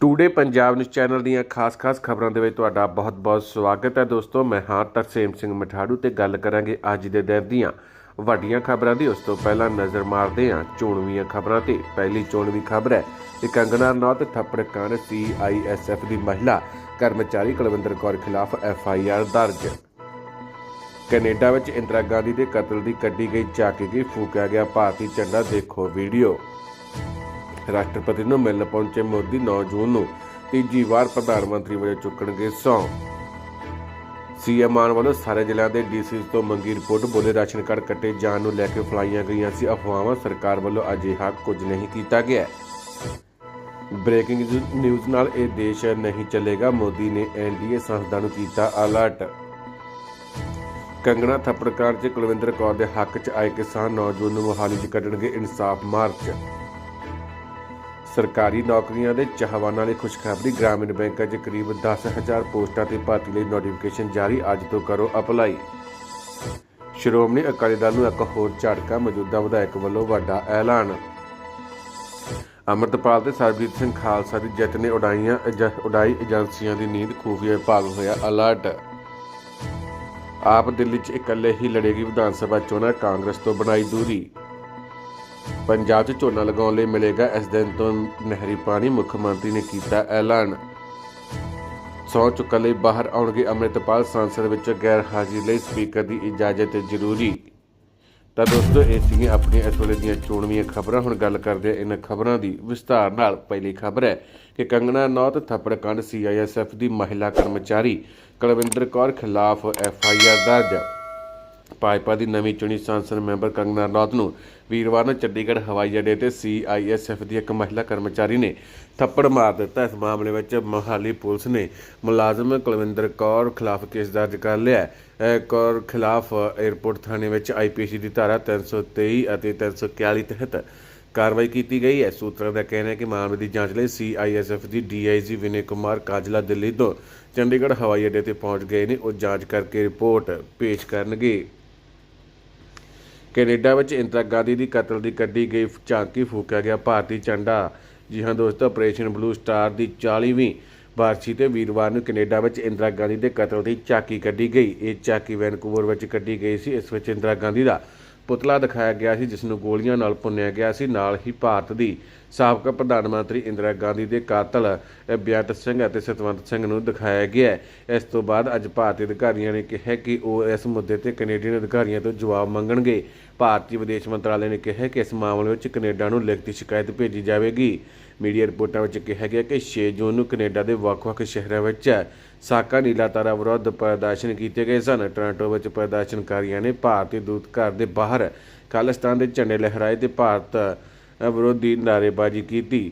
Today Punjab news channel ਦੀਆਂ ਖਾਸ-ਖਾਸ ਖਬਰਾਂ ਦੇ ਵਿੱਚ ਤੁਹਾਡਾ ਬਹੁਤ-ਬਹੁਤ ਸਵਾਗਤ ਹੈ। ਦੋਸਤੋ, ਮੈਂ ਹਾਂ ਤਰਸੇਮ ਸਿੰਘ ਮਠਾੜੂ ਤੇ ਗੱਲ ਕਰਾਂਗੇ ਅੱਜ ਦੇ ਦਿਨ ਦੀਆਂ ਵੱਡੀਆਂ ਖਬਰਾਂ ਦੀ। ਉਸ ਤੋਂ ਪਹਿਲਾਂ ਨਜ਼ਰ ਮਾਰਦੇ ਹਾਂ ਚੋਣਵੀਆਂ ਖਬਰਾਂ ਤੇ। ਪਹਿਲੀ ਚੋਣਵੀ ਖਬਰ ਹੈ ਕਿ ਕੰਗਨਾ ਰਣੌਤ ਥੱਪੜ ਕਾਂਡ ਸੀਆਈਐਸਐਫ ਦੀ ਮਹਿਲਾ ਕਰਮਚਾਰੀ ਕੁਲਵਿੰਦਰ ਕੌਰ ਖਿਲਾਫ ਐਫਆਈਆਰ ਦਰਜ। ਕੈਨੇਡਾ ਵਿੱਚ ਇੰਦਰਾ ਗਾਂਧੀ ਦੇ ਕਤਲ ਦੀ ਕੱਢੀ ਗਈ ਚਾਕੀ ਗਈ, ਫੂਕਿਆ ਗਿਆ ਭਾਰਤੀ ਝੰਡਾ। ਦੇਖੋ ਵੀਡੀਓ। ਰਾਸ਼ਟਰਪਤੀ ਨੂੰ ਮਿਲਣ ਪਹੁੰਚੇ ਮੋਦੀ 9 ਜੂਨ ਨੂੰ। ਤੀਜੀ ਵਾਰ ਪ੍ਰਧਾਨ ਮੰਤਰੀ ਵਜੋਂ ਚੁੱਕਣਗੇ ਸਹੁੰ। ਸੀਐਮ ਮਾਨ ਵੱਲੋਂ ਸਾਰੇ ਜ਼ਿਲ੍ਹਿਆਂ ਦੇ ਡੀਸੀ ਤੋਂ ਮੰਗੀ ਰਿਪੋਰਟ, ਬੋਲੇ ਰਾਸ਼ਨ ਕਾਰਡ ਕੱਟੇ ਜਾਣ ਨੂੰ ਲੈ ਕੇ ਫਲਾਈਆਂ ਗਈਆਂ ਸੀ ਅਫਵਾਹਾਂ, ਸਰਕਾਰ ਵੱਲੋਂ ਅਜਿਹਾ ਕੁਝ ਨਹੀਂ ਕੀਤਾ ਗਿਆ। ਬ੍ਰੇਕਿੰਗ ਨਿਊਜ਼ ਨਾਲ ਇਹ ਦੇਸ਼ ਨਹੀਂ ਚੱਲੇਗਾ, ਮੋਦੀ ਨੇ ਐਨਡੀਏ ਸੰਸਥਾ ਨੂੰ ਕੀਤਾ ਅਲਰਟ। ਕੰਗਣਾ ਥੱਪੜ ਕਾਂਡ 'ਚ ਕੁਲਵਿੰਦਰ ਕੌਰ ਦੇ ਹੱਕ 'ਚ ਆਏ ਕਿਸਾਨ 9 ਜੂਨ ਨੂੰ ਮੋਹਾਲੀ 'ਚ ਕੱਢਣਗੇ ਇਨਸਾਫ ਮਾਰਚ। ਸਰਕਾਰੀ ਨੌਕਰੀਆਂ ਦੇ ਚਾਹਵਾਨਾਂ ਲਈ ਖੁਸ਼ਖਬਰੀ ਗ੍ਰਾਮੀਣ ਬੈਂਕਾਂ 'ਚ ਕਰੀਬ 10000 ਪੋਸਟਾਂ ਤੇ ਭਰਤੀ ਲਈ ਨੋਟੀਫਿਕੇਸ਼ਨ ਜਾਰੀ। ਅੱਜ ਤੋਂ ਕਰੋ ਅਪਲਾਈ। ਸ਼੍ਰੋਮਣੀ ਅਕਾਲੀ ਦਲ ਨੂੰ ਇੱਕ ਹੋਰ ਝਟਕਾ ਮੌਜੂਦਾ ਵਿਧਾਇਕ ਵੱਲੋਂ ਵੱਡਾ ਐਲਾਨ। ਅਮਰਤਪਾਲ ਤੇ ਸਰਬਜੀਤ ਸਿੰਘ ਖਾਲਸਾ ਦੀ ਜਿੱਤ ਨੇ ਉਡਾਈਆਂ ਉਡਾਈ ਏਜੰਸੀਆਂ ਦੀ ਨੀਂਦ ਖੂਫੀਆ ਵਿਭਾਗ ਹੋਇਆ ਅਲਰਟ। ਆਪ ਦਿੱਲੀ 'ਚ ਇਕੱਲੇ ਹੀ ਲੜੇਗੀ ਵਿਧਾਨ ਸਭਾ ਚੋਣਾਂ, ਕਾਂਗਰਸ ਤੋਂ ਬਣਾਈ ਦੂਰੀ। ਪੰਜਾਬ 'ਚ ਝੋਨਾ ਲਗਾਉਣ ਲਈ ਮਿਲੇਗਾ ਇਸ ਦਿਨ ਤੋਂ ਨਹਿਰੀ ਪਾਣੀ, ਮੁੱਖ ਮੰਤਰੀ ਨੇ ਕੀਤਾ ਐਲਾਨ। ਸੌ ਚੁੱਕਣ ਲਈ ਬਾਹਰ ਆਉਣਗੇ ਅੰਮ੍ਰਿਤਪਾਲ, ਸੰਸਦ ਵਿੱਚ ਗੈਰ ਹਾਜ਼ਰੀ ਲਈ ਸਪੀਕਰ ਦੀ ਇਜਾਜ਼ਤ ਜ਼ਰੂਰੀ। ਤਾਂ ਦੋਸਤੋ, ਇਹ ਸੀਗੀਆਂ ਆਪਣੀਆਂ ਇਸ ਵੇਲੇ ਦੀਆਂ ਚੋਣਵੀਆਂ ਖਬਰਾਂ। ਹੁਣ ਗੱਲ ਕਰਦੇ ਹਾਂ ਇਹਨਾਂ ਖਬਰਾਂ ਦੀ। ਵਿਸਤਾਰ ਨਾਲ ਪਹਿਲੀ ਖਬਰ ਹੈ ਕਿ ਕੰਗਣਾ ਨੌਤ ਥੱਪੜ ਕਾਂਡ ਸੀਆਈਐਸਐਫ ਦੀ ਮਹਿਲਾ ਕਰਮਚਾਰੀ ਕੁਲਵਿੰਦਰ ਕੌਰ ਖਿਲਾਫ ਐਫਆਈਆਰ ਦਰਜ। ਭਾਜਪਾ ਦੀ ਨਵੀਂ ਚੁਣੀ ਸੰਸਦ ਮੈਂਬਰ ਕੰਗਨਾ ਰਣੌਤ ਨੂੰ ਵੀਰਵਾਰ ਨੂੰ ਚੰਡੀਗੜ੍ਹ ਹਵਾਈ ਅੱਡੇ ਤੇ ਸੀਆਈਐਸਐਫ ਦੀ ਇੱਕ ਮਹਿਲਾ ਕਰਮਚਾਰੀ ਨੇ ਥੱਪੜ ਮਾਰ ਦਿੱਤਾ। ਇਸ ਮਾਮਲੇ ਵਿੱਚ ਮੋਹਾਲੀ ਪੁਲਿਸ ਨੇ ਮੁਲਾਜ਼ਮ ਕੁਲਵਿੰਦਰ ਕੌਰ ਖਿਲਾਫ ਕੇਸ ਦਰਜ ਕਰ ਲਿਆ ਹੈ। ਕੌਰ ਖਿਲਾਫ 에ਅਰਪੋਰਟ ਥਾਣੇ ਵਿੱਚ ਆਈਪੀਸੀ ਦੀ ਧਾਰਾ 323 ਅਤੇ 341 ਤਹਿਤ ਕਾਰਵਾਈ ਕੀਤੀ ਗਈ ਹੈ। ਸੂਤਰਾਂ ਦਾ ਕਹਿਣਾ ਹੈ ਕਿ ਮਾਮਲੇ ਦੀ ਜਾਂਚ ਲਈ ਸੀਆਈਐਸਐਫ ਦੀ ਡੀਆਈਜੀ ਵਿਨੇ ਕੁਮਾਰ ਕਾਜਲਾ ਦਿੱਲੀ ਤੋਂ ਚੰਡੀਗੜ੍ਹ ਹਵਾਈ ਅੱਡੇ ਤੇ ਪਹੁੰਚ ਗਏ ਨੇ। ਉਹ ਜਾਂਚ ਕਰਕੇ ਰਿਪੋਰਟ ਪੇਸ਼ ਕਰਨਗੇ। ਕੈਨੇਡਾ ਵਿੱਚ ਇੰਦਰਾ ਗਾਂਧੀ ਦੀ ਕਤਲ ਦੀ ਕੱਢੀ ਗਈ ਝਾਂਕੀ ਫੂਕਿਆ ਗਿਆ ਭਾਰਤੀ ਝੰਡਾ। ਜੀ ਹਾਂ ਦੋਸਤੋ ਆਪਰੇਸ਼ਨ ਬਲੂ ਸਟਾਰ ਦੀ 40ਵੀਂ ਵਾਰਸ਼ੀ ਤੇ ਵੀਰਵਾਰ ਨੂੰ ਕੈਨੇਡਾ ਵਿੱਚ ਇੰਦਰਾ ਗਾਂਧੀ ਦੇ ਕਤਲ ਦੀ ਝਾਕੀ ਕੱਢੀ ਗਈ। ਇਹ ਝਾਕੀ ਵੈਨਕੂਵਰ ਵਿੱਚ ਕੱਢੀ ਗਈ ਸੀ। ਇਸ ਵਿੱਚ ਇੰਦਰਾ ਗਾਂਧੀ ਦਾ ਪੁਤਲਾ ਦਿਖਾਇਆ ਗਿਆ ਸੀ ਜਿਸ ਨੂੰ ਗੋਲੀਆਂ ਨਾਲ ਭੁੰਨਿਆ ਗਿਆ ਸੀ। ਨਾਲ ਹੀ ਭਾਰਤ ਦੀ ਸਾਬਕਾ ਪ੍ਰਧਾਨ ਮੰਤਰੀ ਇੰਦਰਾ ਗਾਂਧੀ ਦੇ ਕਾਤਲ ਅ, ਸਿੰਘ ਅਤੇ ਸਤਵੰਤ ਸਿੰਘ ਨੂੰ ਦਿਖਾਇਆ ਗਿਆ ਇਸ ਤੋਂ ਬਾਅਦ ਅੱਜ ਭਾਰਤੀ ਅਧਿਕਾਰੀਆਂ ਨੇ ਕਿਹਾ ਕਿ ਉਹ ਇਸ ਮੁੱਦੇ ਤੇ ਕੈਨੇਡੀਅਨ ਅਧਿਕਾਰੀਆਂ ਤੋਂ ਜਵਾਬ ਮੰਗਣਗੇ। ਭਾਰਤੀ ਵਿਦੇਸ਼ ਮੰਤਰਾਲੇ ਨੇ ਕਿਹਾ ਕਿ ਇਸ ਮਾਮਲੇ ਵਿੱਚ ਕੈਨੇਡਾ ਨੂੰ ਲਿਖਤੀ ਸ਼ਿਕਾਇਤ ਭੇਜੀ ਜਾਵੇਗੀ। ਮੀਡੀਆ ਰਿਪੋਰਟਾਂ ਵਿੱਚ ਕਿਹਾ ਗਿਆ ਕਿ 6 ਜੂਨ ਨੂੰ ਕੈਨੇਡਾ ਦੇ ਵੱਖ-ਵੱਖ ਸ਼ਹਿਰਾਂ ਵਿੱਚ ਸਾਕਾ ਨੀਲਾ ਤਾਰਾ ਵਿਰੁੱਧ ਪ੍ਰਦਰਸ਼ਨ ਕੀਤੇ ਗਏ ਸਨ। ਟੋਰਾਂਟੋ ਵਿੱਚ ਪ੍ਰਦਰਸ਼ਨਕਾਰੀਆਂ ਨੇ ਭਾਰਤੀ ਦੂਤ ਘਰ ਦੇ ਬਾਹਰ ਖਾਲਿਸਤਾਨ ਦੇ ਝੰਡੇ ਲਹਿਰਾਏ ਤੇ ਭਾਰਤ ਅ, ਵਿਰੋਧੀ ਨਾਅਰੇਬਾਜ਼ੀ ਕੀਤੀ।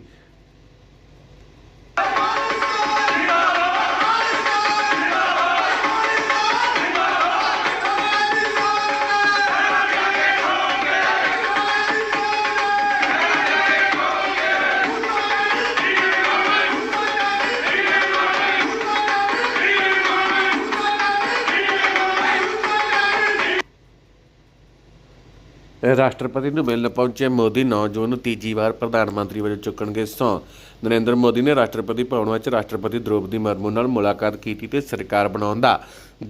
ਰਾਸ਼ਟਰਪਤੀ ਨੂੰ ਮਿਲਣ ਪਹੁੰਚੇ ਮੋਦੀ 9 ਜੂਨ ਨੂੰ ਤੀਜੀ ਵਾਰ ਪ੍ਰਧਾਨ ਮੰਤਰੀ ਵਜੋਂ ਚੁੱਕਣਗੇ ਸੌਂ ਨਰਿੰਦਰ ਮੋਦੀ ਨੇ ਰਾਸ਼ਟਰਪਤੀ ਭਵਨ ਵਿੱਚ ਰਾਸ਼ਟਰਪਤੀ ਦ੍ਰੋਪਦੀ ਮੁਰਮੂ ਨਾਲ ਮੁਲਾਕਾਤ ਕੀਤੀ ਤੇ ਸਰਕਾਰ ਬਣਾਉਣ ਦਾ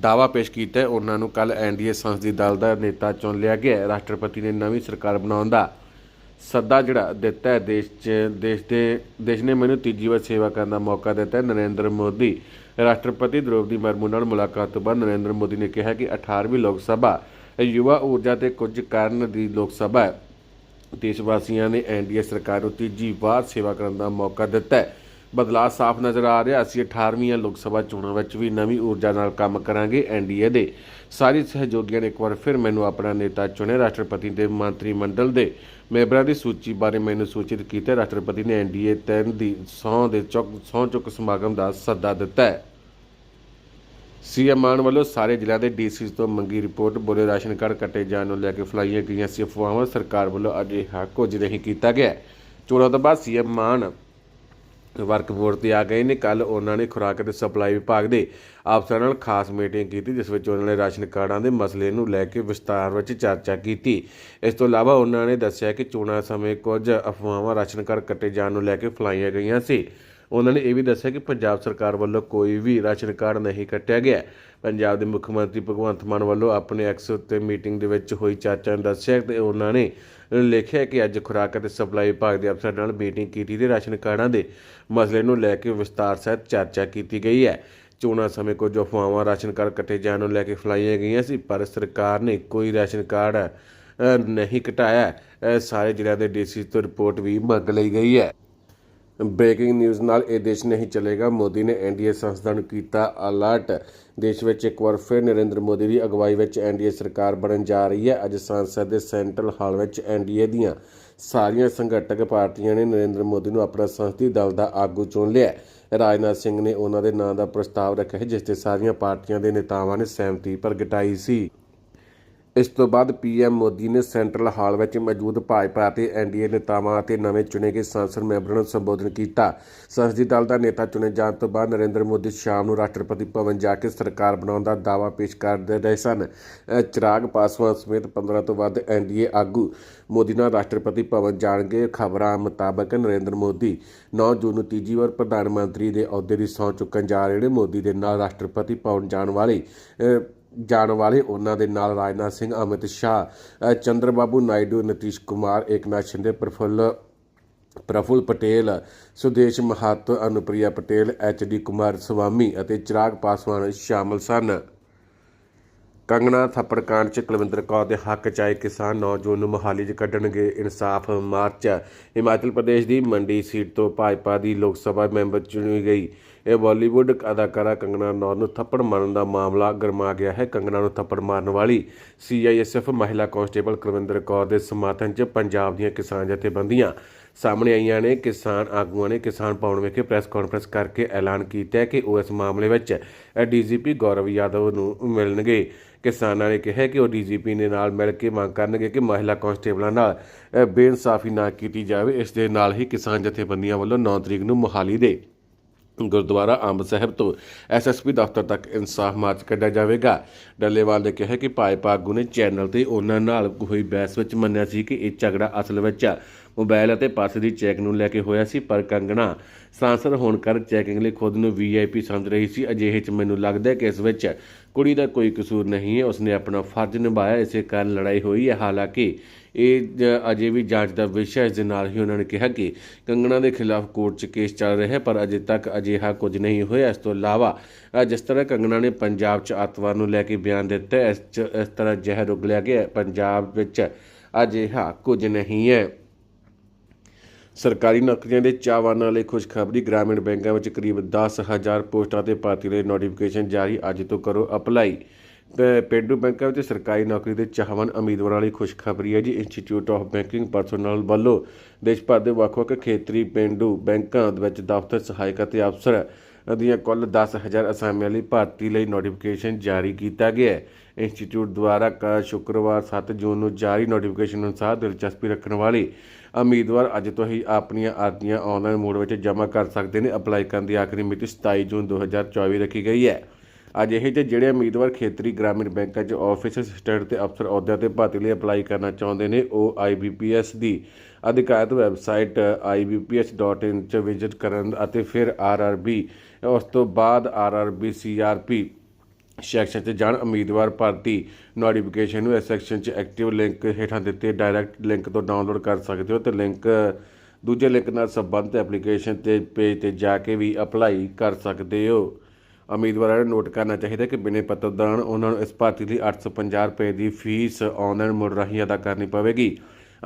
ਦਾਅਵਾ ਪੇਸ਼ ਕੀਤਾ। ਉਹਨਾਂ ਨੂੰ ਕੱਲ ਐਨਡੀਏ ਸੰਸਦੀ ਦਲ ਦਾ ਨੇਤਾ ਚੁਣ ਲਿਆ ਗਿਆ। ਰਾਸ਼ਟਰਪਤੀ ਨੇ ਨਵੀਂ ਸਰਕਾਰ ਬਣਾਉਣ ਦਾ ਸੱਦਾ ਜਿਹੜਾ ਦਿੱਤਾ ਹੈ। ਦੇਸ਼ 'ਚ, ਦੇਸ਼ ਦੇ, ਦੇਸ਼ ਨੇ ਮੈਨੂੰ ਤੀਜੀ ਵਾਰ ਸੇਵਾ ਕਰਨ ਦਾ ਮੌਕਾ ਦਿੱਤਾ ਹੈ। ਨਰਿੰਦਰ ਮੋਦੀ, ਰਾਸ਼ਟਰਪਤੀ ਦ੍ਰੋਪਦੀ ਮੁਰਮੂ ਨਾਲ ਮੁਲਾਕਾਤ ਤੋਂ ਬਾਅਦ ਨਰਿੰਦਰ ਮੋਦੀ ਨੇ ਕਿਹਾ ਕਿ 18ਵੀਂ ਲੋਕ ਸਭਾ ਯੁਵਾ ਊਰਜਾ ਤੇ ਕੁਝ ਕਾਰਨ ਦੀ ਲੋਕ ਸਭਾ ਦੇਸ਼ ਵਾਸੀਆਂ ਨੇ ਐਨਡੀਏ ਸਰਕਾਰ ਨੂੰ ਤੀਜੀ ਵਾਰ ਸੇਵਾ ਕਰਨ ਦਾ ਮੌਕਾ ਦਿੱਤਾ ਹੈ। ਬਦਲਾਅ ਸਾਫ਼ ਨਜ਼ਰ ਆ ਰਿਹਾ। ਅਸੀਂ 18ਵੀਂ ਲੋਕ ਸਭਾ ਚੋਣਾਂ ਵਿੱਚ ਵੀ ਨਵੀਂ ਊਰਜਾ ਨਾਲ ਕੰਮ ਕਰਾਂਗੇ ਐਨਡੀਏ ਦੇ। ਸਾਰੇ ਸਹਿਯੋਗੀਆਂ ਨੇ ਇੱਕ ਵਾਰ ਫਿਰ ਮੈਨੂੰ ਆਪਣਾ ਨੇਤਾ ਚੁਣਿਆ। ਰਾਸ਼ਟਰਪਤੀ ਦੇ ਮੰਤਰੀ ਮੰਡਲ ਦੇ ਮੈਂਬਰਾਂ ਦੀ ਸੂਚੀ ਬਾਰੇ ਮੈਨੂੰ ਸੂਚਿਤ ਕੀਤਾ ਰਾਸ਼ਟਰਪਤੀ ਨੇ ਐਨਡੀਏ ਤਿੰਨ ਦੀ ਸਹੁੰ ਦੇ ਚੁੱਕ ਸਹੁੰ ਚੁੱਕ ਸਮਾਗਮ ਦਾ ਸੱਦਾ ਦਿੱਤਾ ਹੈ। ਸੀਐਮ ਮਾਨ ਵੱਲੋਂ ਸਾਰੇ ਜ਼ਿਲ੍ਹਿਆਂ ਦੇ ਡੀਸੀ ਤੋਂ ਮੰਗੀ ਰਿਪੋਰਟ ਬੋਲੇ ਰਾਸ਼ਨ ਕਾਰਡ ਕੱਟੇ ਜਾਣ ਨੂੰ ਲੈ ਕੇ ਫਲਾਈਆਂ ਗਈਆਂ ਸੀ ਅਫਵਾਹਾਂ ਸਰਕਾਰ ਵੱਲੋਂ ਅਜਿਹਾ ਕੁਝ ਨਹੀਂ ਕੀਤਾ ਗਿਆ। ਚੋਣਾਂ ਤੋਂ ਬਾਅਦ ਸੀਐਮ ਮਾਨ ਵਰਕ ਬੋਰਡ ਤੇ ਆ ਗਏ ਨੇ। ਕੱਲ ਉਹਨਾਂ ਨੇ ਖੁਰਾਕ ਅਤੇ ਸਪਲਾਈ ਵਿਭਾਗ ਦੇ ਅਫਸਰਾਂ ਨਾਲ ਖਾਸ ਮੀਟਿੰਗ ਕੀਤੀ, ਜਿਸ ਵਿੱਚ ਉਹਨਾਂ ਨੇ ਰਾਸ਼ਨ ਕਾਰਡਾਂ ਦੇ ਮਸਲੇ ਨੂੰ ਲੈ ਕੇ ਵਿਸਤਾਰ ਵਿੱਚ ਚਰਚਾ ਕੀਤੀ। ਇਸ ਤੋਂ ਇਲਾਵਾ ਉਹਨਾਂ ਨੇ ਦੱਸਿਆ ਕਿ ਚੋਣਾਂ ਸਮੇਂ ਕੁਝ ਅਫਵਾਹਾਂ ਰਾਸ਼ਨ ਕਾਰਡ ਕੱਟੇ ਜਾਣ ਨੂੰ ਲੈ ਕੇ ਫਲਾਈਆਂ ਗਈਆਂ ਸੀ। ਉਹਨਾਂ ਨੇ ਇਹ ਵੀ ਦੱਸਿਆ ਕਿ ਪੰਜਾਬ ਸਰਕਾਰ ਵੱਲੋਂ ਕੋਈ ਵੀ ਰਾਸ਼ਨ ਕਾਰਡ ਨਹੀਂ ਕੱਟਿਆ ਗਿਆ। ਪੰਜਾਬ ਦੇ ਮੁੱਖ ਮੰਤਰੀ ਭਗਵੰਤ ਮਾਨ ਵੱਲੋਂ ਆਪਣੇ ਐਕਸ ਉੱਤੇ ਮੀਟਿੰਗ ਦੇ ਵਿੱਚ ਹੋਈ ਚਰਚਾ ਨੂੰ ਦੱਸਿਆ ਤੇ ਉਹਨਾਂ ਨੇ ਲਿਖਿਆ ਕਿ ਅੱਜ ਖੁਰਾਕ ਅਤੇ ਸਪਲਾਈ ਵਿਭਾਗ ਦੇ ਅਫਸਰ ਨਾਲ ਮੀਟਿੰਗ ਕੀਤੀ ਤੇ ਰਾਸ਼ਨ ਕਾਰਡਾਂ ਦੇ ਮਸਲੇ ਨੂੰ ਲੈ ਕੇ ਵਿਸਤਾਰ ਸਹਿਤ ਚਰਚਾ ਕੀਤੀ ਗਈ ਹੈ। ਚੋਣਾਂ ਸਮੇਂ ਕੁਝ ਅਫਵਾਹਾਂ ਰਾਸ਼ਨ ਕਾਰਡ ਕੱਟੇ ਜਾਣ ਨੂੰ ਲੈ ਕੇ ਫੈਲਾਈਆਂ ਗਈਆਂ ਸੀ, ਪਰ ਸਰਕਾਰ ਨੇ ਕੋਈ ਰਾਸ਼ਨ ਕਾਰਡ ਨਹੀਂ ਘਟਾਇਆ ਸਾਰੇ ਜ਼ਿਲ੍ਹਿਆਂ ਦੇ ਡੀਸੀ ਤੋਂ ਰਿਪੋਰਟ ਵੀ ਮੰਗ ਲਈ ਗਈ ਹੈ। ਬ੍ਰੇਕਿੰਗ ਨਿਊਜ਼ ਨਾਲ ਇਹ ਦੇਸ਼ ਨਹੀਂ ਚੱਲੇਗਾ। ਮੋਦੀ ਨੇ ਐਨਡੀਏ ਸੰਸਥਾ ਨੂੰ ਕੀਤਾ ਅਲਰਟ। ਦੇਸ਼ ਵਿੱਚ ਇੱਕ ਵਾਰ ਫਿਰ ਨਰਿੰਦਰ ਮੋਦੀ ਦੀ ਅਗਵਾਈ ਵਿੱਚ ਐਨਡੀਏ ਸਰਕਾਰ ਬਣਨ ਜਾ ਰਹੀ ਹੈ। ਅੱਜ ਸੰਸਦ ਦੇ ਸੈਂਟਰਲ ਹਾਲ ਵਿੱਚ ਐਨਡੀਏ ਦੀਆਂ ਸਾਰੀਆਂ ਸੰਗਠਕ ਪਾਰਟੀਆਂ ਨੇ ਨਰਿੰਦਰ ਮੋਦੀ ਨੂੰ ਆਪਣਾ ਸੰਸਦੀ ਦਲ ਦਾ ਆਗੂ ਚੁਣ ਲਿਆ ਰਾਜਨਾਥ ਸਿੰਘ ਨੇ ਉਹਨਾਂ ਦੇ ਨਾਂ ਦਾ ਪ੍ਰਸਤਾਵ ਰੱਖਿਆ ਹੈ, ਜਿਸ ਤੇ ਸਾਰੀਆਂ ਪਾਰਟੀਆਂ ਦੇ ਨੇਤਾਵਾਂ ਨੇ ਸਹਿਮਤੀ ਪ੍ਰਗਟਾਈ ਸੀ। ਇਸ ਤੋਂ ਬਾਅਦ ਪੀਐਮ ਮੋਦੀ ਨੇ ਸੈਂਟਰਲ ਹਾਲ ਵਿੱਚ ਮੌਜੂਦ ਭਾਜਪਾ ਅਤੇ ਐਨਡੀਏ ਨੇਤਾਵਾਂ ਅਤੇ ਨਵੇਂ ਚੁਣੇ ਗਏ ਸੰਸਦ ਮੈਂਬਰਾਂ ਨੂੰ ਸੰਬੋਧਨ ਕੀਤਾ। ਸੰਸਦੀ ਦਲ ਦਾ ਨੇਤਾ ਚੁਣੇ ਜਾਣ ਤੋਂ ਬਾਅਦ ਨਰਿੰਦਰ ਮੋਦੀ ਸ਼ਾਮ ਨੂੰ ਰਾਸ਼ਟਰਪਤੀ ਭਵਨ ਜਾ ਕੇ ਸਰਕਾਰ ਬਣਾਉਣ ਦਾ ਦਾਅਵਾ ਪੇਸ਼ ਕਰਦੇ ਰਹੇ ਸਨ। ਚਿਰਾਗ ਪਾਸਵਾਨ ਸਮੇਤ 15 ਤੋਂ ਵੱਧ ਐਨਡੀਏ ਆਗੂ ਮੋਦੀ ਨਾਲ ਰਾਸ਼ਟਰਪਤੀ ਭਵਨ ਜਾਣਗੇ। ਖਬਰਾਂ ਮੁਤਾਬਕ ਨਰਿੰਦਰ ਮੋਦੀ 9 ਜੂਨ ਨੂੰ ਤੀਜੀ ਵਾਰ ਪ੍ਰਧਾਨ ਮੰਤਰੀ ਦੇ ਅਹੁਦੇ ਦੀ ਸਹੁੰ ਚੁੱਕਣ ਜਾ ਰਹੇ ਨੇ। ਮੋਦੀ ਦੇ ਨਾਲ ਰਾਸ਼ਟਰਪਤੀ ਭਵਨ ਜਾਣ ਵਾਲੇ ਜਾਣ ਵਾਲੇ ਉਹਨਾਂ ਦੇ ਨਾਲ Rajnath Singh, Amit Shah Chandrababu Naidu, Nitish Kumar, Eknath Shinde, Praful Praful Patel, Sudesh Mahto, Anupriya Patel, H D Kumaraswamy ਅਤੇ ਚਿਰਾਗ ਪਾਸਵਾਨ ਸ਼ਾਮਲ ਸਨ। ਕੰਗਣਾ ਥੱਪੜ ਕਾਂਡ ਚ ਕੁਲਵਿੰਦਰ ਕੌਰ ਦੇ ਹੱਕ ਚ ਆਏ ਕਿਸਾਨ 9 ਜੂਨ ਨੂੰ ਮੋਹਾਲੀ 'ਚ ਕੱਢਣਗੇ ਇਨਸਾਫ ਮਾਰਚ। ਹਿਮਾਚਲ ਪ੍ਰਦੇਸ਼ ਦੀ ਮੰਡੀ ਸੀਟ ਤੋਂ ਭਾਜਪਾ ਦੀ ਲੋਕ ਸਭਾ ਮੈਂਬਰ ਚੁਣੀ ਗਈ। ਇਹ ਬਾਲੀਵੁੱਡ ਅਦਾਕਾਰਾ ਕੰਗਣਾ ਨੌਰ ਨੂੰ ਥੱਪੜ ਮਾਰਨ ਦਾ ਮਾਮਲਾ ਗਰਮਾ ਗਿਆ ਹੈ। ਕੰਗਣਾ ਨੂੰ ਥੱਪੜ ਮਾਰਨ ਵਾਲੀ ਸੀਆਈਐਸਐਫ ਮਹਿਲਾ ਕਾਂਸਟੇਬਲ ਕੁਲਵਿੰਦਰ ਕੌਰ ਦੇ ਸਮਰਥਨ 'ਚ ਪੰਜਾਬ ਦੀਆਂ ਕਿਸਾਨ ਜਥੇਬੰਦੀਆਂ ਸਾਹਮਣੇ ਆਈਆਂ ਨੇ। ਕਿਸਾਨ ਆਗੂਆਂ ਨੇ ਕਿਸਾਨ ਪਾਉਣ ਵਿਖੇ ਪ੍ਰੈਸ ਕਾਨਫਰੰਸ ਕਰਕੇ ਐਲਾਨ ਕੀਤਾ ਕਿ ਉਹ ਇਸ ਮਾਮਲੇ ਵਿੱਚ ਡੀਜੀਪੀ ਗੌਰਵ ਯਾਦਵ ਨੂੰ ਮਿਲਣਗੇ। ਕਿਸਾਨਾਂ ਨੇ ਕਿਹਾ ਕਿ ਉਹ ਡੀਜੀਪੀ ਨੇ ਨਾਲ ਮਿਲ ਕੇ ਮੰਗ ਕਰਨਗੇ ਕਿ ਮਹਿਲਾ ਕਾਂਸਟੇਬਲਾਂ ਨਾਲ ਬੇਇਨਸਾਫੀ ਨਾ ਕੀਤੀ ਜਾਵੇ। ਇਸ ਦੇ ਨਾਲ ਹੀ ਕਿਸਾਨ ਜਥੇਬੰਦੀਆਂ ਵੱਲੋਂ 9 ਤਰੀਕ ਨੂੰ ਮੋਹਾਲੀ ਦੇ ਗੁਰਦੁਆਰਾ ਅੰਬ ਸਾਹਿਬ ਤੋਂ ਐਸਐਸਪੀ ਦਫ਼ਤਰ ਤੱਕ ਇਨਸਾਫ ਮਾਰਚ ਕੱਢਿਆ ਜਾਵੇਗਾ। ਡੱਲੇਵਾਲ ਨੇ ਕਿਹਾ ਕਿ ਭਾਜਪਾ ਆਗੂ ਨੇ ਚੈਨਲ ਤੇ ਉਹਨਾਂ ਨਾਲ ਹੋਈ ਬਹਿਸ ਵਿੱਚ ਮੰਨਿਆ ਸੀ ਕਿ ਇਹ ਝਗੜਾ ਅਸਲ ਵਿੱਚ ਮੋਬਾਈਲ ਅਤੇ ਪਾਸੇ ਦੀ ਚੈੱਕ ਨੂੰ ਲੈ ਕੇ ਹੋਇਆ ਸੀ, ਪਰ ਕੰਗਣਾ ਸਾਂਸਦ ਹੋਣ ਕਰ ਚੈਕਿੰਗ ਲਈ ਖੁਦ ਨੂੰ ਵੀਆਈਪੀ ਸਮਝ ਰਹੀ ਸੀ। ਅਜਿਹੇ 'ਚ ਮੈਨੂੰ ਲੱਗਦਾ ਕਿ ਇਸ ਵਿੱਚ ਕੁੜੀ ਦਾ ਕੋਈ ਕਸੂਰ ਨਹੀਂ ਹੈ, ਉਸਨੇ ਆਪਣਾ ਫਰਜ਼ ਨਿਭਾਇਆ, ਇਸੇ ਕਾਰਨ ਲੜਾਈ ਹੋਈ ਹੈ। ਹਾਲਾਂਕਿ ਇਹ ਅਜੇ ਵੀ ਜਾਂਚ ਦਾ ਵਿਸ਼ਾ ਹੈ। ਇਸ ਦੇ ਨਾਲ ਹੀ ਉਹਨਾਂ ਨੇ ਕਿਹਾ ਕਿ ਕੰਗਣਾ ਦੇ ਖਿਲਾਫ ਕੋਰਟ 'ਚ ਕੇਸ ਚੱਲ ਰਿਹਾ ਹੈ, ਪਰ ਅਜੇ ਤੱਕ ਅਜਿਹਾ ਕੁਝ ਨਹੀਂ ਹੋਇਆ। ਇਸ ਤੋਂ ਇਲਾਵਾ ਜਿਸ ਤਰ੍ਹਾਂ ਕੰਗਣਾ ਨੇ ਪੰਜਾਬ 'ਚ ਅੱਤਵਾਦ ਨੂੰ ਲੈ ਕੇ ਬਿਆਨ ਦਿੱਤਾ, ਇਸ 'ਚ ਇਸ ਤਰ੍ਹਾਂ ਜ਼ਹਿਰ ਉਗਲਿਆ ਗਿਆ ਪੰਜਾਬ ਵਿੱਚ ਅਜਿਹਾ ਕੁਝ ਨਹੀਂ ਹੈ। ਸਰਕਾਰੀ ਨੌਕਰੀਆਂ ਦੇ ਚਾਹਵਾਨਾਂ ਲਈ ਖੁਸ਼ਖਬਰੀ, ਗ੍ਰਾਮੀਣ ਬੈਂਕਾਂ ਵਿੱਚ ਕਰੀਬ 10000 ਪੋਸਟਾਂ ਤੇ ਭਰਤੀ ਲਈ ਨੋਟੀਫਿਕੇਸ਼ਨ ਜਾਰੀ। ਅੱਜ ਤੋਂ ਕਰੋ ਅਪਲਾਈ ਪੇਂਡੂ ਬੈਂਕਾਂ ਵਿੱਚ ਸਰਕਾਰੀ ਨੌਕਰੀ ਦੇ ਚਾਹਵਾਨ ਉਮੀਦਵਾਰਾਂ ਲਈ ਖੁਸ਼ਖਬਰੀ ਹੈ ਜੀ। ਇੰਸਟੀਚਿਊਟ ਆਫ ਬੈਂਕਿੰਗ ਪਰਸਨਲ ਵੱਲੋਂ ਦੇਸ਼ ਭਰ ਦੇ ਵੱਖ-ਵੱਖ ਖੇਤਰੀ ਪੇਂਡੂ ਬੈਂਕਾਂ ਵਿੱਚ ਦਫ਼ਤਰ, ਸਹਾਇਕ ਅਤੇ ਅਫਸਰ ਦੀਆਂ ਕੁੱਲ 10000 ਅਸਾਮੀਆਂ ਲਈ ਭਰਤੀ ਲਈ ਨੋਟੀਫਿਕੇਸ਼ਨ ਜਾਰੀ ਕੀਤਾ ਗਿਆ ਹੈ। ਇੰਸਟੀਚਿਊਟ ਦੁਆਰਾ ਕੱਲ੍ਹ ਸ਼ੁੱਕਰਵਾਰ 7 ਜੂਨ ਨੂੰ ਜਾਰੀ ਨੋਟੀਫਿਕੇਸ਼ਨ ਅਨੁਸਾਰ ਦਿਲਚਸਪੀ ਰੱਖਣ ਵਾਲੇ ਉਮੀਦਵਾਰ ਅੱਜ ਤੋਂ ਹੀ ਆਪਣੀਆਂ ਅਰਜ਼ੀਆਂ ਆਨਲਾਈਨ ਮੋਡ ਵਿੱਚ ਜਮ੍ਹਾਂ ਕਰ ਸਕਦੇ ਨੇ। ਅਪਲਾਈ ਕਰਨ ਦੀ ਆਖਰੀ ਮਿਤੀ 27 ਜੂਨ 2024 ਰੱਖੀ ਗਈ ਹੈ। ਅਜਿਹੇ ਇਹ ਜਿਹੜੇ ਉਮੀਦਵਾਰ ਖੇਤਰੀ ਗ੍ਰਾਮੀਣ ਬੈਂਕਾਂ 'ਚ ਆਫਿਸ ਅਸਿਸਟੈਂਟ ਤੇ ਅਫਸਰ ਅਹੁਦਿਆਂ ਤੇ ਭਰਤੀ ਲਈ ਅਪਲਾਈ ਕਰਨਾ ਚਾਹੁੰਦੇ ਨੇ, ਉਹ ਆਈਬੀਪੀਐਸ ਦੀ ਅਧਿਕਾਰਤ ਵੈਬਸਾਈਟ ibps.in 'ਚ ਵਿਜ਼ਿਟ ਕਰਨ ਅਤੇ ਫਿਰ ਆਰਆਰਬੀ ਉਸ ਤੋਂ ਬਾਅਦ ਆਰਆਰਬੀ ਸੀਆਰਪੀ ਸੈਕਸ਼ਨ 'ਚ ਜਾਣ, ਉਮੀਦਵਾਰ ਭਰਤੀ ਨੋਟੀਫਿਕੇਸ਼ਨ ਨੂੰ ਇਸ ਸੈਕਸ਼ਨ 'ਚ ਐਕਟਿਵ ਲਿੰਕ ਹੇਠਾਂ ਦਿੱਤੇ ਡਾਇਰੈਕਟ ਲਿੰਕ ਤੋਂ ਡਾਊਨਲੋਡ ਕਰ ਸਕਦੇ ਹੋ ਤੇ ਲਿੰਕ ਦੂਜੇ ਲਿੰਕ ਨਾਲ ਸੰਬੰਧਿਤ ਐਪਲੀਕੇਸ਼ਨ ਤੇ ਪੇਜ ਤੇ ਜਾ ਕੇ ਵੀ ਅਪਲਾਈ ਕਰ ਸਕਦੇ ਹੋ। ਉਮੀਦਵਾਰਾਂ ਨੂੰ ਨੋਟ ਕਰਨਾ ਚਾਹੀਦਾ ਕਿ ਬਿਨੇ ਪੱਤਰ ਦੌਰਾਨ ਉਹਨਾਂ ਨੂੰ ਇਸ ਭਰਤੀ ਲਈ 850 ਰੁਪਏ ਦੀ ਫੀਸ ਆਨਲਾਈਨ ਮੋਡ ਰਾਹੀਂ ਅਦਾ ਕਰਨੀ ਪਵੇਗੀ।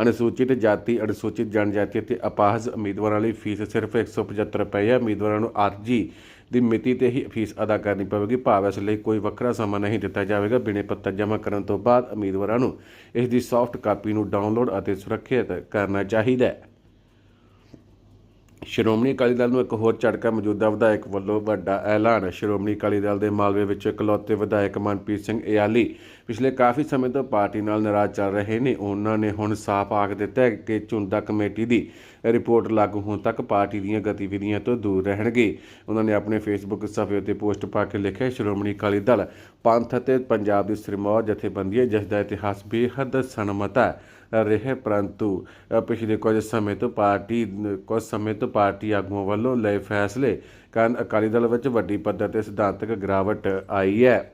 ਅਨੁਸੂਚਿਤ ਜਾਤੀ, ਅਨੁਸੂਚਿਤ ਜਨਜਾਤੀ ਅਤੇ ਅਪਾਹਜ ਉਮੀਦਵਾਰਾਂ ਲਈ ਫੀਸ ਸਿਰਫ 175 ਰੁਪਏ ਹੈ। ਉਮੀਦਵਾਰਾਂ ਨੂੰ ਅਰਜੀ ਦੀ ਮਿਤੀ ਤੇ ਹੀ ਫੀਸ ਅਦਾ ਕਰਨੀ ਪਵੇਗੀ। ਭਾਵ ਇਸ ਲਈ ਕੋਈ ਵੱਖਰਾ ਸਮਾਂ ਨਹੀਂ ਦਿੱਤਾ ਜਾਵੇਗਾ। ਬਿਨੇ ਪੱਤਰ ਜਮ੍ਹਾਂ ਕਰਨ ਤੋਂ ਬਾਅਦ ਉਮੀਦਵਾਰਾਂ ਨੂੰ ਇਸ ਦੀ ਸੌਫਟ ਕਾਪੀ ਨੂੰ ਡਾਊਨਲੋਡ ਅਤੇ ਸੁਰੱਖਿਅਤ ਕਰਨਾ ਚਾਹੀਦਾ ਹੈ। ਸ਼੍ਰੋਮਣੀ ਅਕਾਲੀ ਦਲ ਨੂੰ ਇੱਕ ਹੋਰ ਝਟਕਾ ਮੌਜੂਦਾ ਵਿਧਾਇਕ ਵੱਲੋਂ ਵੱਡਾ ਐਲਾਨ। ਸ਼੍ਰੋਮਣੀ ਅਕਾਲੀ ਦਲ ਦੇ ਮਾਲਵੇ ਵਿੱਚ ਇਕਲੌਤੇ ਵਿਧਾਇਕ ਮਨਪ੍ਰੀਤ ਸਿੰਘ ਇਆਲੀ ਪਿਛਲੇ ਕਾਫੀ ਸਮੇਂ ਤੋਂ ਪਾਰਟੀ ਨਾਲ ਨਾਰਾਜ਼ ਚੱਲ ਰਹੇ ਨੇ। ਉਹਨਾਂ ਨੇ ਹੁਣ ਸਾਫ਼ ਆਖ ਦਿੱਤਾ ਹੈ ਕਿ ਚੁਣਦਾ ਕਮੇਟੀ ਦੀ ਰਿਪੋਰਟ ਲਾਗੂ ਹੋਣ ਤੱਕ ਪਾਰਟੀ ਦੀਆਂ ਗਤੀਵਿਧੀਆਂ ਤੋਂ ਦੂਰ ਰਹਿਣਗੇ। ਉਹਨਾਂ ਨੇ ਆਪਣੇ ਫੇਸਬੁੱਕ ਸਫੇ ਉੱਤੇ ਪੋਸਟ ਪਾ ਕੇ ਲਿਖਿਆ ਸ਼੍ਰੋਮਣੀ ਅਕਾਲੀ ਦਲ ਪੰਥ ਅਤੇ ਪੰਜਾਬ ਦੀ ਸਿਰਮੌਰ ਜਥੇਬੰਦੀ ਹੈ, ਜਿਸ ਦਾ ਇਤਿਹਾਸ ਬੇਹੱਦ ਸਨਮਤ ਹੈ। ਰਹੇ ਪਰੰਤੂ ਪਿਛਲੇ ਕੁਝ ਸਮੇਂ ਤੋਂ ਪਾਰਟੀ ਕੁਝ ਸਮੇਂ ਤੋਂ ਪਾਰਟੀ ਆਗੂਆਂ ਵੱਲੋਂ ਲਏ ਫੈਸਲੇ ਕਾਰਨ ਅਕਾਲੀ ਦਲ ਵਿੱਚ ਵੱਡੀ ਪੱਧਰ ਤੇ ਸਿਧਾਂਤਕ ਗਿਰਾਵਟ ਆਈ ਹੈ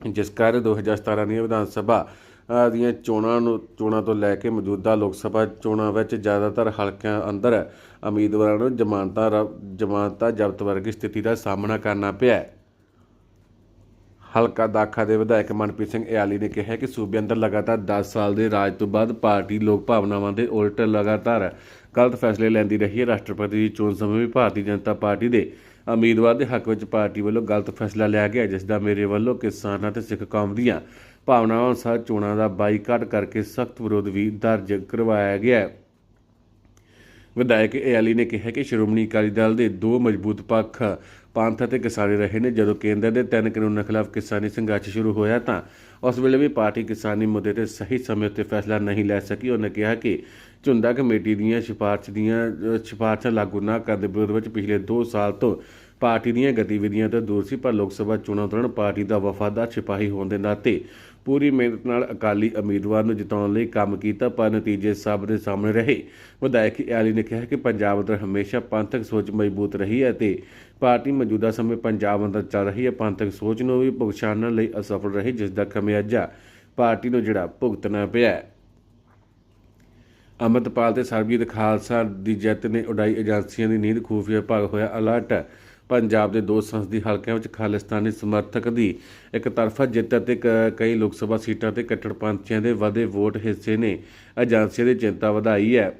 ਜਿਸ ਕਾਰਨ 2017 ਦੀਆਂ ਵਿਧਾਨ ਸਭਾ ਦੀਆਂ ਚੋਣਾਂ ਨੂੰ ਚੋਣਾਂ ਤੋਂ ਲੈ ਕੇ ਮੌਜੂਦਾ ਲੋਕ ਸਭਾ ਚੋਣਾਂ ਵਿੱਚ ਜ਼ਿਆਦਾਤਰ ਹਲਕਿਆਂ ਅੰਦਰ ਉਮੀਦਵਾਰਾਂ ਨੂੰ ਜ਼ਮਾਨਤਾਂ ਰ- ਜ਼ਮਾਨਤਾਂ ਜ਼ਬਤ ਵਰਗੀ ਸਥਿਤੀ ਦਾ ਸਾਹਮਣਾ ਕਰਨਾ ਪਿਆ ਹਲਕਾ ਦਾਖਾ ਦੇ ਵਿਧਾਇਕ ਮਨਪ੍ਰੀਤ ਸਿੰਘ ਇਆਲੀ ਨੇ ਕਿਹਾ ਕਿ ਸੂਬੇ ਅੰਦਰ ਲਗਾਤਾਰ 10 ਸਾਲ ਦੇ ਰਾਜ ਤੋਂ ਬਾਅਦ ਪਾਰਟੀ ਲੋਕ ਭਾਵਨਾਵਾਂ ਦੇ ਉਲਟ ਲਗਾਤਾਰ ਗਲਤ ਫੈਸਲੇ ਲੈਂਦੀ ਰਹੀ ਹੈ। ਰਾਸ਼ਟਰਪਤੀ ਦੀ ਚੋਣ ਸਮੇਂ ਵੀ ਭਾਰਤੀ ਜਨਤਾ ਪਾਰਟੀ ਦੇ ਉਮੀਦਵਾਰ ਦੇ ਹੱਕ ਵਿੱਚ ਪਾਰਟੀ ਵੱਲੋਂ ਗਲਤ ਫੈਸਲਾ ਲਿਆ ਗਿਆ, ਜਿਸ ਦਾ ਮੇਰੇ ਵੱਲੋਂ ਕਿਸਾਨਾਂ ਤੇ ਸਿੱਖ ਕੌਮ ਦੀਆਂ ਭਾਵਨਾਵਾਂ ਅਨੁਸਾਰ ਚੋਣਾਂ ਦਾ ਬਾਈਕਾਟ ਕਰਕੇ ਸਖਤ ਵਿਰੋਧ ਵੀ ਦਰਜ ਕਰਵਾਇਆ ਗਿਆ ਹੈ। ਵਿਧਾਇਕ ਏਆਲੀ ਨੇ ਕਿਹਾ ਕਿ ਸ਼੍ਰੋਮਣੀ ਅਕਾਲੀ ਦਲ ਦੇ ਦੋ ਮਜ਼ਬੂਤ ਪੱਖ ਪੰਥ ਅਤੇ ਕਿਸਾਨੀ ਰਹੇ ਨੇ। ਜਦੋਂ ਕੇਂਦਰ ਦੇ ਤਿੰਨ ਕਾਨੂੰਨਾਂ ਖਿਲਾਫ ਕਿਸਾਨੀ ਸੰਘਰਸ਼ ਸ਼ੁਰੂ ਹੋਇਆ ਤਾਂ ਉਸ ਵੇਲੇ ਵੀ ਪਾਰਟੀ ਕਿਸਾਨੀ ਮੁੱਦੇ ਤੇ ਸਹੀ ਸਮੇਂ ਉੱਤੇ ਫੈਸਲਾ ਨਹੀਂ ਲੈ ਸਕੀ। ਉਹਨੇ ਕਿਹਾ ਕਿ ਝੁੰਦਾ ਕਮੇਟੀ ਦੀਆਂ ਸਿਫਾਰਸ਼ ਦੀਆਂ ਸਿਫਾਰਸ਼ਾਂ ਲਾਗੂ ਨਾ ਕਰਨ ਦੇ ਵਿਰੋਧ ਵਿੱਚ ਪਿਛਲੇ 2 ਸਾਲ ਤੋਂ ਪਾਰਟੀ ਦੀਆਂ ਗਤੀਵਿਧੀਆਂ ਤੋਂ ਦੂਰ ਸੀ, ਪਰ ਲੋਕ ਸਭਾ ਚੋਣਾਂ ਦੌਰਾਨ ਪਾਰਟੀ ਦਾ ਵਫਾਦਾਰ ਸਿਪਾਹੀ ਹੋਣ ਦੇ ਨਾਤੇ ਪੂਰੀ ਮਿਹਨਤ ਨਾਲ ਅਕਾਲੀ ਉਮੀਦਵਾਰ ਨੂੰ ਜਿਤਾਉਣ ਲਈ ਕੰਮ ਕੀਤਾ, ਪਰ ਨਤੀਜੇ ਸਭ ਦੇ ਸਾਹਮਣੇ ਰਹੇ। ਵਿਧਾਇਕ ਐਲੀ ਨੇ ਕਿਹਾ ਕਿ ਪੰਜਾਬ ਅੰਦਰ ਹਮੇਸ਼ਾ ਪੰਥਕ ਸੋਚ ਮਜ਼ਬੂਤ ਰਹੀ ਹੈ ਤੇ ਪਾਰਟੀ ਮੌਜੂਦਾ ਸਮੇਂ ਪੰਜਾਬ ਅੰਦਰ ਚੱਲ ਰਹੀ ਹੈ। ਪੰਥਕ ਸੋਚ ਨੂੰ ਵੀ ਪਛਾਣਨ ਲਈ ਅਸਫਲ ਰਹੀ, ਜਿਸ ਦਾ ਖਮਿਆਜਾ ਪਾਰਟੀ ਨੂੰ ਜਿਹੜਾ ਭੁਗਤਣਾ ਪਿਆ ਹੈ। ਅਮਰਤਪਾਲ ਤੇ ਸਰਬਜੀਤ ਖਾਲਸਾ ਦੀ ਜਿੱਤ ਨੇ ਉਡਾਈ ਏਜੰਸੀਆਂ ਦੀ ਨੀਂਦ, ਖੂਫੀਆ ਭਾਗ ਹੋਇਆ ਅਲਰਟ। ਪੰਜਾਬ ਦੇ ਦੋ ਸੰਸਦੀ ਹਲਕਿਆਂ ਵਿੱਚ ਖਾਲਿਸਤਾਨੀ ਸਮਰਥਕ ਦੀ ਇੱਕ ਤਰਫਾ ਜਿੱਤ ਅਤੇ ਕ- ਕਈ ਲੋਕ ਸਭਾ ਸੀਟਾਂ ਤੇ ਕੱਟੜਪੰਥੀਆਂ ਦੇ ਵਧੇ ਵੋਟ ਹਿੱਸੇ ਨੇ। ਏਜੰਸੀਆਂ ਦੀ ਚਿੰਤਾ ਵਧਾਈ ਹੈ।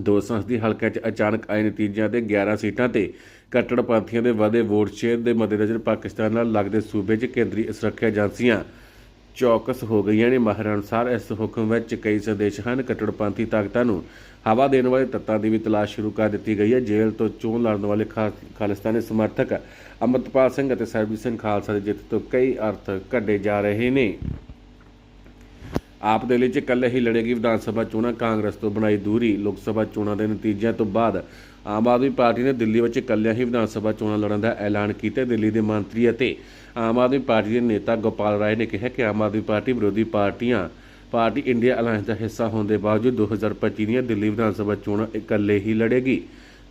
ਦੋ ਸੰਸਦੀ ਹਲਕਿਆਂ 'ਚ ਅਚਾਨਕ ਆਏ ਨਤੀਜਿਆਂ ਤੇ 11 ਸੀਟਾਂ ਤੇ ਕੱਟੜਪੰਥੀਆਂ ਦੇ ਵਧੇ ਵੋਟ ਸ਼ੇਅਰ ਦੇ ਮੱਦੇਨਜ਼ਰ ਪਾਕਿਸਤਾਨ ਨਾਲ ਲੱਗਦੇ ਸੂਬੇ 'ਚ ਕੇਂਦਰੀ ਸੁਰੱਖਿਆ ਏਜੰਸੀਆਂ ਚੌਕਸ ਹੋ ਗਈਆਂ ਨੇ। ਮਾਹਿਰਾਂ ਅਨੁਸਾਰ ਇਸ ਹੁਕਮ ਵਿੱਚ ਕਈ ਸੰਦੇਸ਼ ਹਨ। ਕੱਟੜਪੰਥੀ ਤਾਕਤਾਂ ਨੂੰ ਹਵਾ ਦੇਣ ਵਾਲੇ ਤੱਤਾਂ ਦੀ ਵੀ ਤਲਾਸ਼ ਸ਼ੁਰੂ ਕਰ ਦਿੱਤੀ ਗਈ ਹੈ। ਜੇਲ੍ਹ ਤੋਂ ਚੋਣ ਲੜਨ ਵਾਲੇ ਖਾ- ਖਾਲਿਸਤਾਨੀ ਸਮਰਥਕ ਅਮਰਤਪਾਲ ਸਿੰਘ ਅਤੇ ਸਰਬਜੀਤ ਸਿੰਘ ਖਾਲਸਾ ਦੀ ਜਿੱਤ ਤੋਂ ਕਈ ਅਰਥ ਕੱਢੇ ਜਾ ਰਹੇ ਨੇ। ਆਪ ਦੇ ਲਈ 'ਚ ਇਕੱਲੇ ਹੀ ਲੜੇਗੀ ਵਿਧਾਨ ਸਭਾ ਚੋਣਾਂ, ਕਾਂਗਰਸ ਤੋਂ ਬਣਾਈ ਦੂਰੀ। ਲੋਕ ਸਭਾ ਚੋਣਾਂ ਦੇ ਨਤੀਜਿਆਂ ਤੋਂ ਬਾਅਦ ਆਮ ਆਦਮੀ ਪਾਰਟੀ ਨੇ ਦਿੱਲੀ ਵਿੱਚ ਇਕੱਲਿਆਂ ਹੀ ਵਿਧਾਨ ਸਭਾ ਚੋਣਾਂ ਲੜਨ ਦਾ ਐਲਾਨ ਕੀਤਾ ਦਿੱਲੀ ਦੇ ਮੰਤਰੀ ਅਤੇ ਆਮ ਆਦਮੀ ਪਾਰਟੀ ਦੇ ਨੇਤਾ ਗੋਪਾਲ ਰਾਏ ਨੇ ਕਿਹਾ ਕਿ ਆਮ ਆਦਮੀ ਪਾਰਟੀ ਵਿਰੋਧੀ ਪਾਰਟੀਆਂ, ਪਾਰਟੀ ਇੰਡੀਆ ਅਲਾਇੰਸ ਦਾ ਹਿੱਸਾ ਹੋਣ ਦੇ ਬਾਵਜੂਦ 2025 ਦੀਆਂ ਦਿੱਲੀ ਵਿਧਾਨ ਸਭਾ ਚੋਣਾਂ ਇਕੱਲੇ ਹੀ ਲੜੇਗੀ।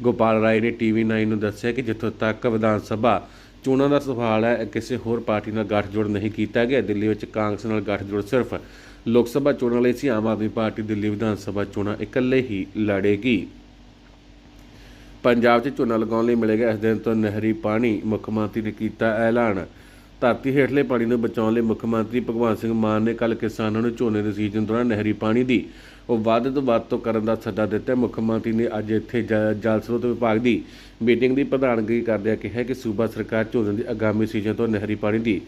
ਗੋਪਾਲ ਰਾਏ ਨੇ ਟੀਵੀ 9 ਨੂੰ ਦੱਸਿਆ ਕਿ ਜਿੱਥੋਂ ਤੱਕ ਵਿਧਾਨ ਸਭਾ ਚੋਣਾਂ ਦਾ ਸਵਾਲ ਹੈ, ਕਿਸੇ ਹੋਰ ਪਾਰਟੀ ਨਾਲ ਗੱਠਜੋੜ ਨਹੀਂ ਕੀਤਾ ਗਿਆ। ਦਿੱਲੀ ਵਿੱਚ ਕਾਂਗਰਸ ਨਾਲ ਗੱਠਜੋੜ ਸਿਰਫ ਲੋਕ ਸਭਾ ਚੋਣਾਂ ਲਈ ਸੀ। ਆਮ ਆਦਮੀ ਪਾਰਟੀ ਦਿੱਲੀ ਵਿਧਾਨ ਸਭਾ ਚੋਣਾਂ ਇਕੱਲੇ ਹੀ ਲੜੇਗੀ। ਪੰਜਾਬ 'ਚ ਝੋਨਾ ਲਗਾਉਣ ਲਈ ਮਿਲੇਗਾ ਇਸ ਦਿਨ ਤੋਂ ਨਹਿਰੀ ਪਾਣੀ, ਮੁੱਖ ਮੰਤਰੀ ਨੇ ਕੀਤਾ ਐਲਾਨ। ਧਰਤੀ ਹੇਠਲੇ ਪਾਣੀ ਨੂੰ ਬਚਾਉਣ ਲਈ ਮੁੱਖ ਮੰਤਰੀ ਭਗਵੰਤ ਸਿੰਘ ਮਾਨ ਨੇ ਕੱਲ ਕਿਸਾਨਾਂ ਨੂੰ ਝੋਨੇ ਦੇ ਸੀਜ਼ਨ ਦੌਰਾਨ ਨਹਿਰੀ ਪਾਣੀ ਦੀ ਉਹ ਵੱਧ ਤੋਂ ਵੱਧ ਤੋਂ ਕਰਨ ਦਾ ਸੱਦਾ ਦਿੱਤਾ। ਮੁੱਖ ਮੰਤਰੀ ਨੇ ਅੱਜ ਇੱਥੇ ਜ- ਜਲ ਸਰੋਤ ਵਿਭਾਗ ਦੀ ਮੀਟਿੰਗ ਦੀ ਪ੍ਰਧਾਨਗੀ ਕਰਦਿਆਂ ਕਿਹਾ ਕਿ ਸੂਬਾ ਸਰਕਾਰ ਝੋਨੇ ਦੀ ਆਗਾਮੀ ਸੀਜ਼ਨ ਤੋਂ ਨਹਿਰੀ ਪਾਣੀ ਦੀ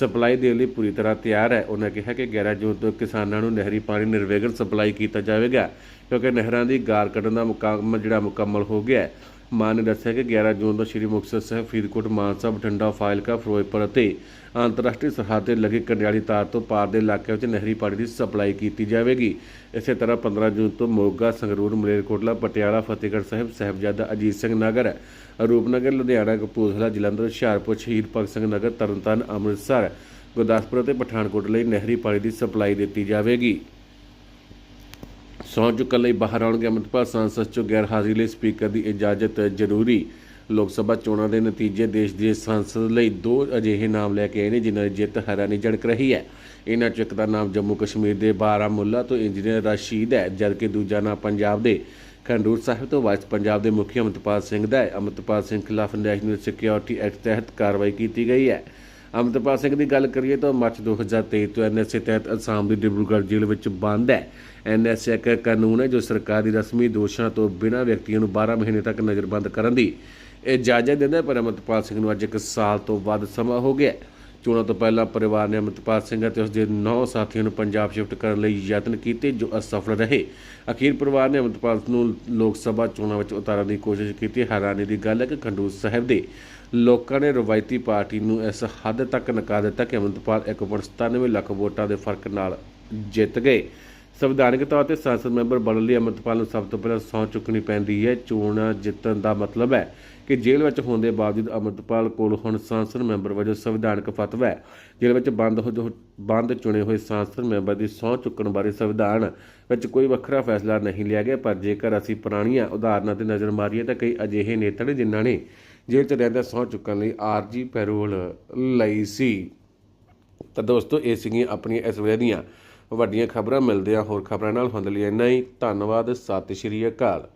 ਸਪਲਾਈ ਦੇਣ ਲਈ ਪੂਰੀ ਤਰ੍ਹਾਂ ਤਿਆਰ ਹੈ। ਉਹਨਾਂ ਕਿਹਾ ਕਿ 11 ਜੂਨ ਤੋਂ ਕਿਸਾਨਾਂ ਨੂੰ ਨਹਿਰੀ ਪਾਣੀ ਨਿਰਵਿਘਨ ਸਪਲਾਈ ਕੀਤਾ ਜਾਵੇਗਾ, ਕਿਉਂਕਿ ਨਹਿਰਾਂ ਦੀ ਗਾਰ ਕੱਢਣ ਦਾ ਮੁਕਾਮ ਜਿਹੜਾ ਮੁਕੰਮਲ ਹੋ ਗਿਆ ਹੈ ਮਾਨ ਨੇ ਦੱਸਿਆ ਕਿ 11 ਜੂਨ ਤੋਂ ਸ਼੍ਰੀ ਮੁਕਤਸਰ ਸਾਹਿਬ, ਫਰੀਦਕੋਟ, ਮਾਨਸਾ, ਬਠਿੰਡਾ, ਫਾਜ਼ਿਲਕਾ, ਫਿਰੋਜ਼ਪੁਰ ਅਤੇ ਅੰਤਰਰਾਸ਼ਟਰੀ ਸਰਹੱਦ ਤੇ ਲੱਗੇ ਕੰਡਿਆਲੀ ਤਾਰ ਤੋਂ ਪਾਰ ਦੇ ਇਲਾਕਿਆਂ ਵਿੱਚ ਨਹਿਰੀ ਪਾਣੀ ਦੀ ਸਪਲਾਈ ਕੀਤੀ ਜਾਵੇਗੀ। ਇਸੇ ਤਰ੍ਹਾਂ 15 ਜੂਨ ਤੋਂ ਮੋਗਾ, ਸੰਗਰੂਰ, ਮਲੇਰਕੋਟਲਾ, ਪਟਿਆਲਾ, ਫਤਿਹਗੜ੍ਹ ਸਾਹਿਬ, ਸਾਹਿਬਜ਼ਾਦਾ ਅਜੀਤ ਸਿੰਘ ਨਗਰ, ਰੂਪਨਗਰ, ਲੁਧਿਆਣਾ, ਕਪੂਰਥਲਾ, ਜਲੰਧਰ, ਹੁਸ਼ਿਆਰਪੁਰ, ਸ਼ਹੀਦ ਭਗਤ ਸਿੰਘ ਨਗਰ, ਤਰਨਤਾਰਨ, ਅੰਮ੍ਰਿਤਸਰ, ਗੁਰਦਾਸਪੁਰ ਅਤੇ ਪਠਾਨਕੋਟ ਲਈ ਨਹਿਰੀ ਪਾਣੀ ਦੀ ਸਪਲਾਈ ਦਿੱਤੀ ਜਾਵੇਗੀ। ਸਹੁੰ ਚੁੱਕਣ ਲਈ ਬਾਹਰ ਆਉਣਗੇ। ਅੰਮ੍ਰਿਤਪਾਲ ਸੰਸਦ ਚੋਂ ਗੈਰ ਹਾਜ਼ਰੀ ਲਈ ਸਪੀਕਰ ਦੀ ਇਜਾਜ਼ਤ ਜ਼ਰੂਰੀ। ਲੋਕ ਸਭਾ ਚੋਣਾਂ ਦੇ ਨਤੀਜੇ ਦੇਸ਼ ਦੇ ਸੰਸਦ ਲਈ ਦੋ ਅਜਿਹੇ ਨਾਮ ਲੈ ਕੇ ਆਏ ਨੇ, ਜਿਨ੍ਹਾਂ ਦੀ ਜਿੱਤ ਹੈਰਾਨੀ ਝੜਕ ਰਹੀ ਹੈ। ਇਹਨਾਂ 'ਚ ਇੱਕ ਦਾ ਨਾਮ ਜੰਮੂ ਕਸ਼ਮੀਰ ਦੇ ਬਾਰਾਮੁੱਲਾ ਤੋਂ ਇੰਜੀਨੀਅਰ ਰਸ਼ੀਦ ਹੈ, ਜਦਕਿ ਦੂਜਾ ਨਾਮ ਪੰਜਾਬ ਦੇ ਖੰਡੂਰ ਸਾਹਿਬ ਤੋਂ ਵਾਈਸ ਪੰਜਾਬ ਦੇ ਮੁਖੀ ਅਮਰਤਪਾਲ ਸਿੰਘ ਦਾ ਹੈ। ਅਮਰਤਪਾਲ ਸਿੰਘ ਖਿਲਾਫ ਨੈਸ਼ਨਲ ਸਿਕਿਉਰਿਟੀ ਐਕਟ ਤਹਿਤ ਕਾਰਵਾਈ ਕੀਤੀ ਗਈ ਹੈ। ਅਮਰਤਪਾਲ ਸਿੰਘ ਦੀ ਗੱਲ ਕਰੀਏ ਤਾਂ ਮਾਰਚ 2023 ਤੋਂ ਐਨਐਸਏ ਤਹਿਤ ਅਸਾਮ ਦੀ ਡਿਬਰੂਗੜ੍ਹ ਜੇਲ੍ਹ ਵਿੱਚ ਬੰਦ ਹੈ। ਐਨਐਸਏ ਇੱਕ ਕਾਨੂੰਨ ਹੈ ਜੋ ਸਰਕਾਰ ਦੀ ਰਸਮੀ ਦੋਸ਼ਾਂ ਤੋਂ ਬਿਨਾਂ ਵਿਅਕਤੀਆਂ ਨੂੰ 12 ਮਹੀਨੇ ਤੱਕ ਨਜ਼ਰਬੰਦ ਕਰਨ ਦੀ ਇਜਾਜ਼ਤ ਦਿੰਦਾ ਪਰ ਅਮਰਤਪਾਲ ਸਿੰਘ ਨੂੰ ਅੱਜ ਇੱਕ ਸਾਲ ਤੋਂ ਵੱਧ ਸਮਾਂ ਹੋ ਗਿਆ ਚੋਣਾਂ ਤੋਂ ਪਹਿਲਾਂ ਪਰਿਵਾਰ ਨੇ ਅਮਰਤਪਾਲ ਸਿੰਘ ਅਤੇ ਉਸ ਦੇ 9 ਸਾਥੀਆਂ ਨੂੰ ਪੰਜਾਬ ਸ਼ਿਫਟ ਕਰਨ ਲਈ ਯਤਨ ਕੀਤੇ, ਜੋ ਅਸਫਲ ਰਹੇ। ਅਖੀਰ ਪਰਿਵਾਰ ਨੇ ਅਮਰਤਪਾਲ ਨੂੰ ਲੋਕ ਸਭਾ ਚੋਣਾਂ ਵਿੱਚ ਉਤਾਰਨ ਦੀ ਕੋਸ਼ਿਸ਼ ਕੀਤੀ। ਹੈਰਾਨੀ ਦੀ ਗੱਲ ਹੈ ਕਿ ਖੰਡੂਰ ਸਾਹਿਬ ਦੇ ਲੋਕਾਂ ਨੇ ਰਵਾਇਤੀ ਪਾਰਟੀ ਨੂੰ ਇਸ ਹੱਦ ਤੱਕ ਨਕਾਰ ਦਿੱਤਾ ਕਿ ਅਮਰਤਪਾਲ 1.97 ਲੱਖ ਵੋਟਾਂ ਦੇ ਫ਼ਰਕ ਨਾਲ ਜਿੱਤ ਗਏ। ਸੰਵਿਧਾਨਕ ਤੌਰ ਤੇ ਸੰਸਦ ਮੈਂਬਰ ਬਣਨ ਲਈ ਅੰਮ੍ਰਿਤਪਾਲ ਨੂੰ ਸਭ ਤੋਂ ਪਹਿਲਾਂ ਸਹੁੰ ਚੁੱਕਣੀ ਪੈਂਦੀ ਹੈ। ਚੋਣਾਂ ਜਿੱਤਣ ਦਾ ਮਤਲਬ ਹੈ ਕਿ ਜੇਲ੍ਹ ਵਿੱਚ ਹੋਣ ਦੇ ਬਾਵਜੂਦ ਅੰਮ੍ਰਿਤਪਾਲ ਕੋਲ ਹੁਣ ਸੰਸਦ ਮੈਂਬਰ ਵਜੋਂ ਸੰਵਿਧਾਨਕ ਫਤਵਾ ਹੈ। ਜੇਲ੍ਹ ਵਿੱਚ ਬੰਦ ਹੋ ਜੋ ਬੰਦ ਚੁਣੇ ਹੋਏ ਸੰਸਦ ਮੈਂਬਰ ਦੀ ਸਹੁੰ ਚੁੱਕਣ ਬਾਰੇ ਸੰਵਿਧਾਨ ਵਿੱਚ ਕੋਈ ਵੱਖਰਾ ਫੈਸਲਾ ਨਹੀਂ ਲਿਆ ਗਿਆ, ਪਰ ਜੇਕਰ ਅਸੀਂ ਪੁਰਾਣੀਆਂ ਉਦਾਹਰਨਾਂ ਤੇ ਨਜ਼ਰ ਮਾਰੀਏ ਤਾਂ ਕਈ ਅਜਿਹੇ ਨੇਤਾ ਨੇ ਜਿਨ੍ਹਾਂ ਨੇ ਜੇਲ੍ਹ 'ਚ ਰਹਿੰਦਾ ਸਹੁੰ ਚੁੱਕਣ ਲਈ ਆਰਜੀ ਪੈਰੋਲ ਲਈ ਸੀ। ਤਾਂ ਦੋਸਤੋ, ਇਹ ਸੀਗੀਆਂ ਆਪਣੀਆਂ ਇਸ ਵੇਲੇ ਦੀਆਂ ਵੱਡੀਆਂ ਖਬਰਾਂ। ਮਿਲਦੇ ਆ ਹੋਰ ਖਬਰਾਂ ਨਾਲ। ਹੁੰਦੇ ਲਈ ਇੰਨਾ ਹੀ। ਧੰਨਵਾਦ। ਸਤਿ ਸ਼੍ਰੀ ਅਕਾਲ।